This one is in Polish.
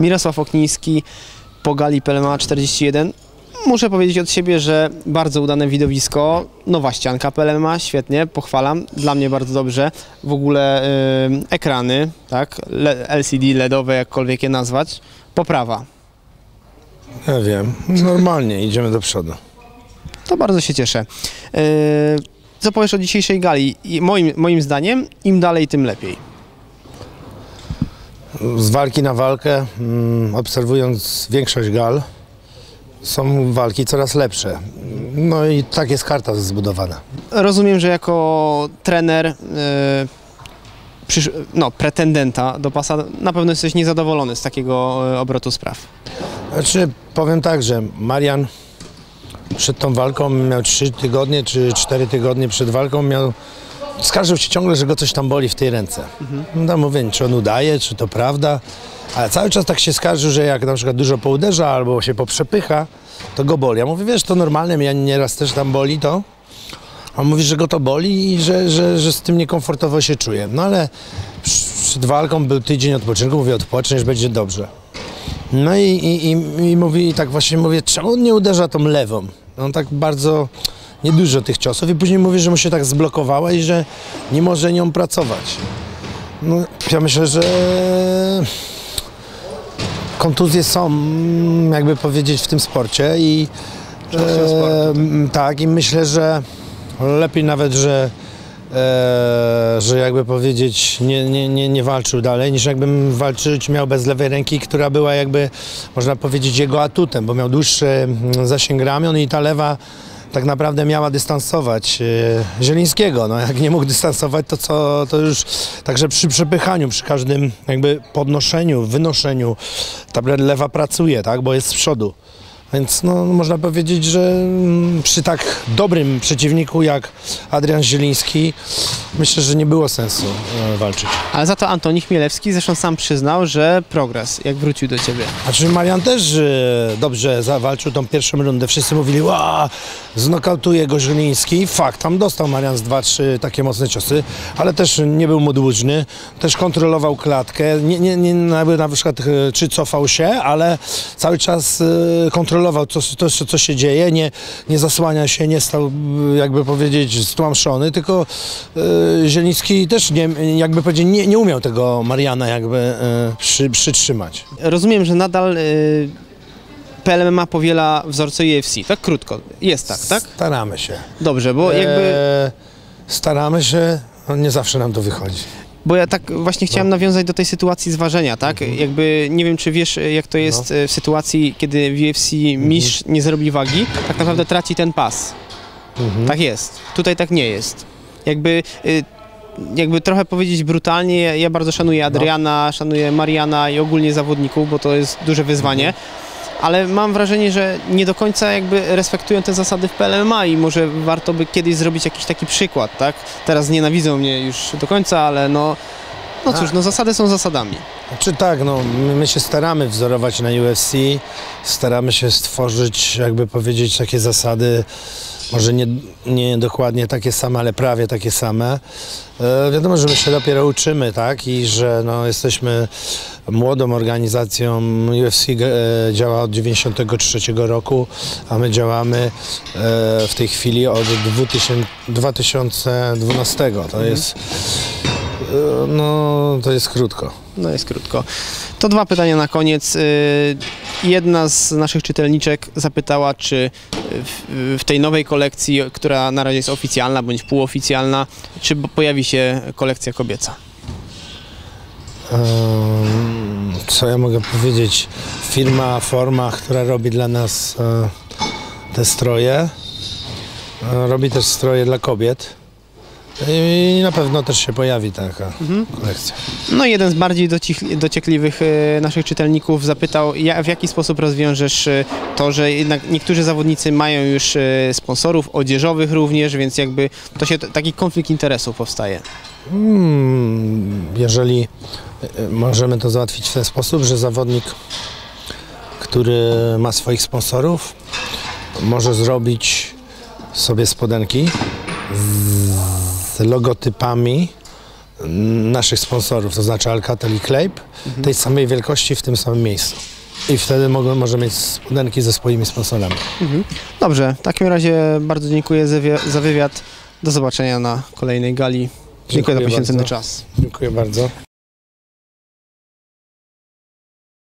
Mirosław Okniński po gali PLMA 41. Muszę powiedzieć od siebie, że bardzo udane widowisko. Nowa ścianka PLMA, świetnie, pochwalam. Dla mnie bardzo dobrze. W ogóle y, ekrany, tak, Le- LCD, LEDowe, jakkolwiek je nazwać. Poprawa. Ja wiem, normalnie, idziemy do przodu. To bardzo się cieszę. Y, co powiesz o dzisiejszej gali? I moim, moim zdaniem, im dalej, tym lepiej. Z walki na walkę, mm, obserwując większość gal, są walki coraz lepsze. No i tak jest karta zbudowana. Rozumiem, że jako trener, y, przysz- no, pretendenta do pasa, na pewno jesteś niezadowolony z takiego y, obrotu spraw. Znaczy, powiem tak, że Marian przed tą walką miał 3 tygodnie czy 4 tygodnie przed walką miał skarżył się ciągle, że go coś tam boli w tej ręce. No mówię, czy on udaje, czy to prawda, ale cały czas tak się skarżył, że jak na przykład dużo pouderza albo się poprzepycha, to go boli. Ja mówię, wiesz, to normalne, mnie nieraz też tam boli to. On mówi, że go to boli i że, że, że z tym niekomfortowo się czuje. No ale przed walką był tydzień odpoczynku, mówię, odpoczniesz, będzie dobrze. No i, i, i, i mówi, i tak właśnie mówię, czemu on nie uderza tą lewą? On tak bardzo, niedużo tych ciosów i później mówi, że mu się tak zblokowała i że nie może nią pracować. No, ja myślę, że kontuzje są, mm, jakby powiedzieć, w tym sporcie i e, tak, i myślę, że lepiej nawet, że e, że jakby powiedzieć nie, nie, nie, nie walczył dalej, niż jakbym walczyć miał bez lewej ręki, która była jakby, można powiedzieć, jego atutem, bo miał dłuższy mm, zasięg ramion i ta lewa tak naprawdę miała dystansować e, Zielińskiego. No, jak nie mógł dystansować, to co, to już także przy przepychaniu, przy każdym jakby podnoszeniu, wynoszeniu ta lewa pracuje, tak, bo jest z przodu. Więc no, można powiedzieć, że mm, przy tak dobrym przeciwniku jak Adrian Zieliński myślę, że nie było sensu e, walczyć. Ale za to Antoni Chmielewski zresztą sam przyznał, że progres, jak wrócił do ciebie. Znaczy Marian też e, dobrze zawalczył tą pierwszą rundę. Wszyscy mówili, ła, znokautuje go Zieliński. Fakt, tam dostał Marian z dwa, trzy takie mocne ciosy, ale też nie był mu dłużny, też kontrolował klatkę. Nie, nie, nie na przykład e, czy cofał się, ale cały czas e, kontrolował to, to, co się dzieje, nie, nie zasłania się, nie stał e, jakby powiedzieć stłamszony, tylko e, Zieliński też nie, jakby powiedzieć, nie, nie umiał tego Mariana jakby e, przy, przytrzymać. Rozumiem, że nadal y, PLMA powiela wzorce UFC, tak krótko. Jest tak, tak? Staramy się. Dobrze, bo jakby... E, staramy się, no nie zawsze nam to wychodzi. Bo ja tak właśnie chciałem nawiązać do tej sytuacji zważenia, tak? Jakby nie wiem, czy wiesz, jak to jest e, w sytuacji, kiedy w UFC mistrz nie zrobi wagi, tak naprawdę traci ten pas. Tak jest. Tutaj tak nie jest. Jakby, y, jakby trochę powiedzieć brutalnie, ja, ja bardzo szanuję Adriana, szanuję Mariana i ogólnie zawodników, bo to jest duże wyzwanie. Ale mam wrażenie, że nie do końca jakby respektują te zasady w PLMA i może warto by kiedyś zrobić jakiś taki przykład, tak? Teraz nienawidzą mnie już do końca, ale no, no cóż, no zasady są zasadami. Czy tak, no my, my się staramy wzorować na UFC, staramy się stworzyć, jakby powiedzieć, takie zasady, może nie, nie dokładnie takie same, ale prawie takie same. E, wiadomo, że my się dopiero uczymy, tak, i że no, jesteśmy młodą organizacją. UFC e, działa od 93 roku, a my działamy e, w tej chwili od 2000, 2012. To jest, e, no, to jest krótko. No jest krótko. To dwa pytania na koniec. Jedna z naszych czytelniczek zapytała, czy w, w tej nowej kolekcji, która na razie jest oficjalna bądź półoficjalna, czy pojawi się kolekcja kobieca? Co ja mogę powiedzieć? Firma Forma, która robi dla nas e, te stroje, e, robi też stroje dla kobiet. I na pewno też się pojawi taka kolekcja. No i jeden z bardziej docich- dociekliwych e, naszych czytelników zapytał, w jaki sposób rozwiążesz e, to, że jednak niektórzy zawodnicy mają już e, sponsorów odzieżowych również, więc jakby to się taki konflikt interesów powstaje. Mm, jeżeli możemy to załatwić w ten sposób, że zawodnik, który ma swoich sponsorów, może zrobić sobie spodenki z logotypami naszych sponsorów, to znaczy Alcatel i Kleip, tej samej wielkości w tym samym miejscu. I wtedy mogą, może mieć spodenki ze swoimi sponsorami. Dobrze, w takim razie bardzo dziękuję za, wi- za wywiad. Do zobaczenia na kolejnej gali. Dziękuję, Dziękuję za poświęcony bardzo. czas. Dziękuję bardzo.